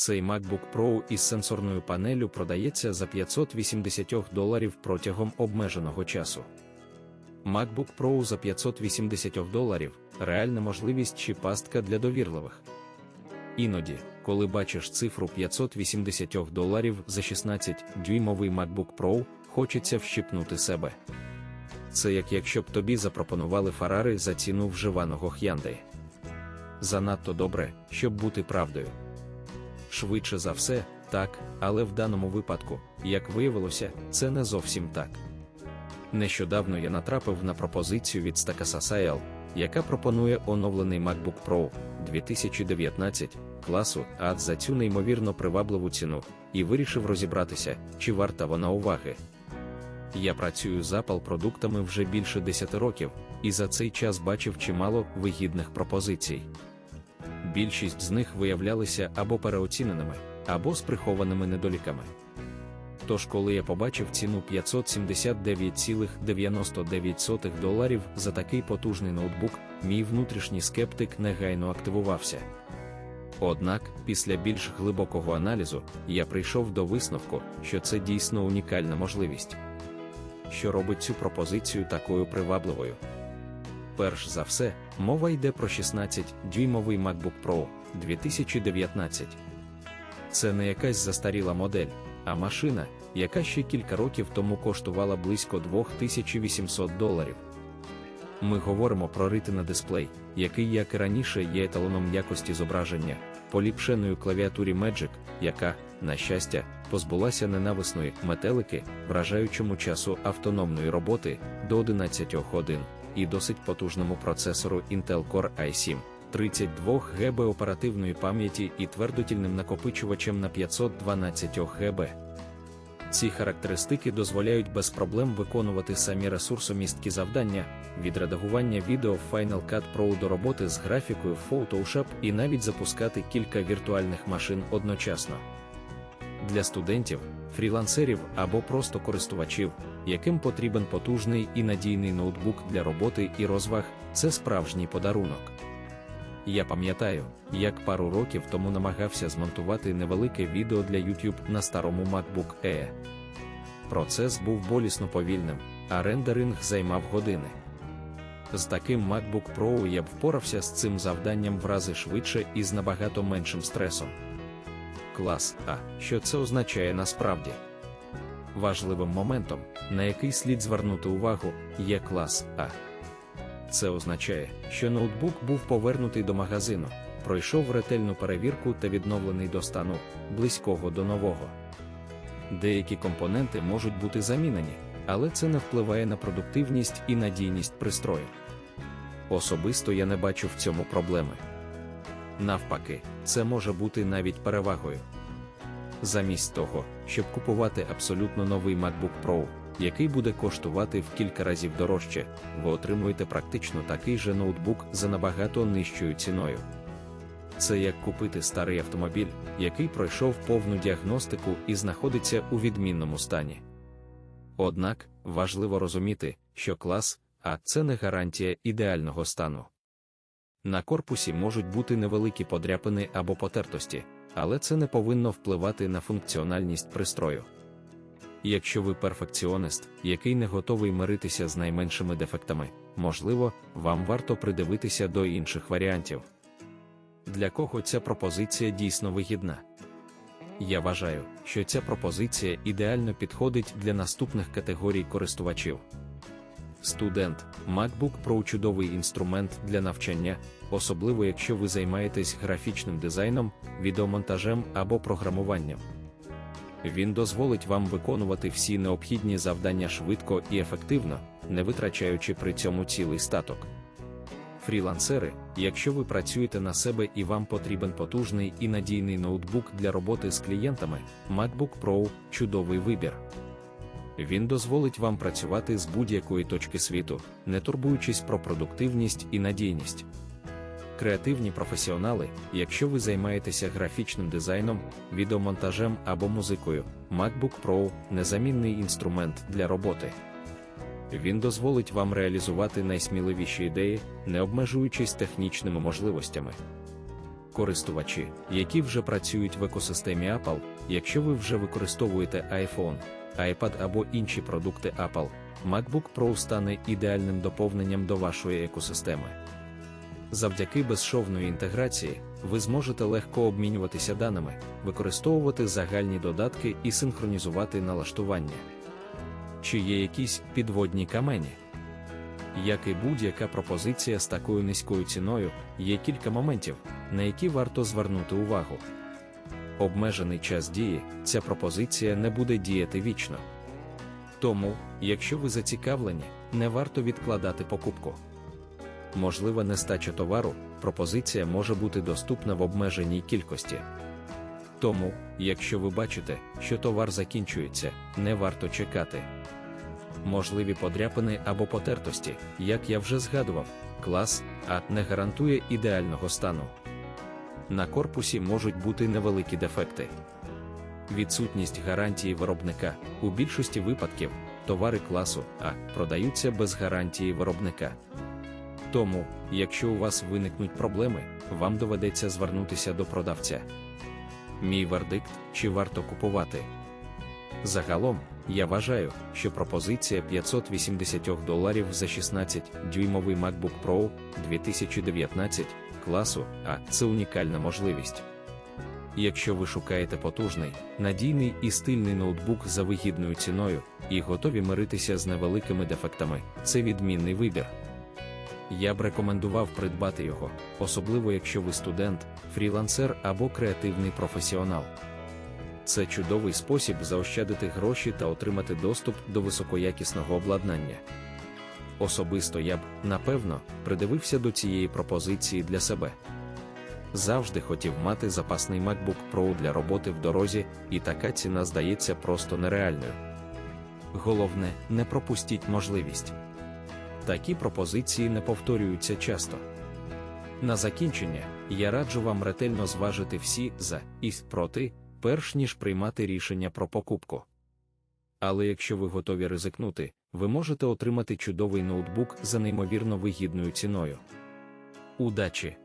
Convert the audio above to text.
Цей MacBook Pro із сенсорною панелю продається за 580 доларів протягом обмеженого часу. MacBook Pro за 580 доларів реальна можливість чи пастка для довірливих. Іноді, коли бачиш цифру 580 доларів за 16-дюймовий MacBook Pro, хочеться вщипнути себе. Це як якщо б тобі запропонували Фарари за ціну вживаного Hyundai. Занадто добре, щоб бути правдою. Швидше за все, так, але в даному випадку, як виявилося, це не зовсім так. Нещодавно я натрапив на пропозицію від Stakasa яка пропонує оновлений MacBook Pro 2019 класу а за цю неймовірно привабливу ціну, і вирішив розібратися, чи варта вона уваги. Я працюю з Apple продуктами вже більше 10 років, і за цей час бачив чимало вигідних пропозицій. Більшість з них виявлялися або переоціненими, або з прихованими недоліками. Тож, коли я побачив ціну 579,99 доларів за такий потужний ноутбук, мій внутрішній скептик негайно активувався. Однак, після більш глибокого аналізу, я прийшов до висновку, що це дійсно унікальна можливість, що робить цю пропозицію такою привабливою. Перш за все, мова йде про 16-дюймовий MacBook Pro 2019. Це не якась застаріла модель, а машина, яка ще кілька років тому коштувала близько 2800 доларів. Ми говоримо про Retina дисплей, який, як і раніше, є еталоном якості зображення, поліпшеною клавіатурі Magic, яка, на щастя, позбулася ненависної метелики, вражаючому часу автономної роботи до 11 годин, і досить потужному процесору Intel Core i7. 32 ГБ оперативної пам'яті і твердотільним накопичувачем на 512 ГБ. Ці характеристики дозволяють без проблем виконувати самі ресурсомісткі завдання, від редагування відео в Final Cut Pro до роботи з графікою Photoshop і навіть запускати кілька віртуальних машин одночасно. Для студентів, фрілансерів або просто користувачів, яким потрібен потужний і надійний ноутбук для роботи і розваг, це справжній подарунок. Я пам'ятаю, як пару років тому намагався змонтувати невелике відео для YouTube на старому MacBook Air. Процес був болісно повільним, а рендеринг займав години. З таким MacBook Pro я б впорався з цим завданням в рази швидше і з набагато меншим стресом. Клас А. Що це означає насправді? Важливим моментом, на який слід звернути увагу, є клас А. Це означає, що ноутбук був повернутий до магазину, пройшов ретельну перевірку та відновлений до стану, близького до нового. Деякі компоненти можуть бути замінені, але це не впливає на продуктивність і надійність пристрою. Особисто я не бачу в цьому проблеми. Навпаки, це може бути навіть перевагою. Замість того, щоб купувати абсолютно новий MacBook Pro, який буде коштувати в кілька разів дорожче, ви отримуєте практично такий же ноутбук за набагато нижчою ціною. Це як купити старий автомобіль, який пройшов повну діагностику і знаходиться у відмінному стані. Однак важливо розуміти, що клас А це не гарантія ідеального стану. На корпусі можуть бути невеликі подряпини або потертості, але це не повинно впливати на функціональність пристрою. Якщо ви перфекціонист, який не готовий миритися з найменшими дефектами, можливо, вам варто придивитися до інших варіантів. Для кого ця пропозиція дійсно вигідна? Я вважаю, що ця пропозиція ідеально підходить для наступних категорій користувачів. Студент, MacBook Pro чудовий інструмент для навчання, особливо якщо ви займаєтесь графічним дизайном, відеомонтажем або програмуванням. Він дозволить вам виконувати всі необхідні завдання швидко і ефективно, не витрачаючи при цьому цілий статок. Фрілансери, якщо ви працюєте на себе і вам потрібен потужний і надійний ноутбук для роботи з клієнтами, MacBook Pro чудовий вибір. Він дозволить вам працювати з будь-якої точки світу, не турбуючись про продуктивність і надійність. Креативні професіонали, якщо ви займаєтеся графічним дизайном, відеомонтажем або музикою, MacBook Pro незамінний інструмент для роботи. Він дозволить вам реалізувати найсміливіші ідеї, не обмежуючись технічними можливостями. Користувачі, які вже працюють в екосистемі Apple, якщо ви вже використовуєте iPhone, iPad або інші продукти Apple, MacBook Pro стане ідеальним доповненням до вашої екосистеми. Завдяки безшовної інтеграції ви зможете легко обмінюватися даними, використовувати загальні додатки і синхронізувати налаштування. Чи є якісь підводні камені? Як і будь-яка пропозиція з такою низькою ціною, є кілька моментів, на які варто звернути увагу. Обмежений час дії, ця пропозиція не буде діяти вічно. Тому, якщо ви зацікавлені, не варто відкладати покупку. Можлива нестача товару, пропозиція може бути доступна в обмеженій кількості. Тому, якщо ви бачите, що товар закінчується, не варто чекати. Можливі подряпини або потертості, як я вже згадував, клас А не гарантує ідеального стану. На корпусі можуть бути невеликі дефекти. Відсутність гарантії виробника у більшості випадків товари класу А продаються без гарантії виробника. Тому, якщо у вас виникнуть проблеми, вам доведеться звернутися до продавця. Мій вердикт, чи варто купувати. Загалом, я вважаю, що пропозиція 580 доларів за 16-дюймовий MacBook Pro 2019 класу А це унікальна можливість. Якщо ви шукаєте потужний, надійний і стильний ноутбук за вигідною ціною і готові миритися з невеликими дефектами, це відмінний вибір. Я б рекомендував придбати його, особливо якщо ви студент, фрілансер або креативний професіонал. Це чудовий спосіб заощадити гроші та отримати доступ до високоякісного обладнання. Особисто я б, напевно, придивився до цієї пропозиції для себе. Завжди хотів мати запасний MacBook Pro для роботи в дорозі, і така ціна здається просто нереальною. Головне, не пропустіть можливість. Такі пропозиції не повторюються часто. На закінчення, я раджу вам ретельно зважити всі за і проти, перш ніж приймати рішення про покупку. Але якщо ви готові ризикнути, ви можете отримати чудовий ноутбук за неймовірно вигідною ціною. Удачі!